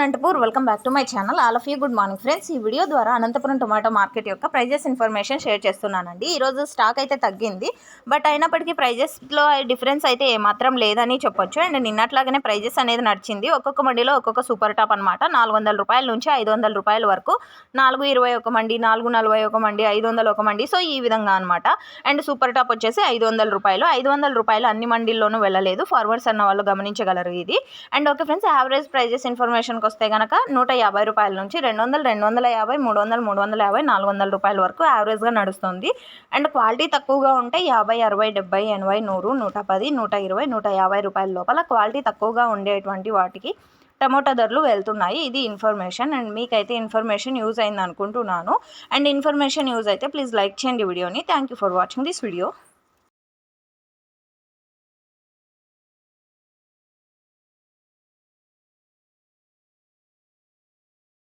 Anantapur. Welcome back to my channel all of you good morning friends ఈ video ద్వారా Anantapuram tomato market యొక్క prices information share చేస్తున్నానండి. ఈరోజు stock అయితే తగ్గింది. బట్ అయినప్పటికీ ప్రైజెస్లో డిఫరెన్స్ అయితే ఏమాత్రం లేదని చెప్పొచ్చు. అండ్ నిన్నట్లాగానే ప్రైజెస్ అనేది నడిచింది. ఒక్కొక్క మండిలో ఒక్కొక్క సూపర్ టాప్ అనమాట నాలుగు వందల రూపాయల నుంచి ఐదు వందల రూపాయల వరకు నాలుగు ఇరవై ఒక మండి నాలుగు నలభై ఒక మండి ఐదు వందల ఒక మండి. సో ఈ విధంగా అనమాట అండ్ సూపర్ టాప్ వచ్చేసి ఐదు వందల రూపాయలు. ఐదు వందల రూపాయలు అన్ని మండీల్లోనూ వెళ్ళలేదు. ఫార్వర్డ్స్ అన్న వాళ్ళు గమనించగలరు ఇది. And okay friends average prices ఇన్ఫర్మేషన్కి వస్తే కనుక నూట యాభై రూపాయల నుంచి రెండు వందలు రెండు వందల యాభై మూడు వందలు మూడు వందల యాభై నాలుగు వందల రూపాయల వరకు యావరేజ్గా నడుస్తుంది. అండ్ క్వాలిటీ తక్కువగా ఉంటే యాభై అరవై డెబ్బై ఎనభై నూరు నూట పది నూట ఇరవై నూట యాభై రూపాయల లోపల క్వాలిటీ తక్కువగా ఉండేటువంటి వాటికి టమోటా ధరలు వెళ్తున్నాయి. ఇది ఇన్ఫర్మేషన్. అండ్ మీకైతే ఇన్ఫర్మేషన్ యూజ్ అయింది అనుకుంటున్నాను. అండ్ ఇన్ఫర్మేషన్ యూజ్ అయితే ప్లీజ్ లైక్ చేయండి వీడియోని. Thank you for watching this video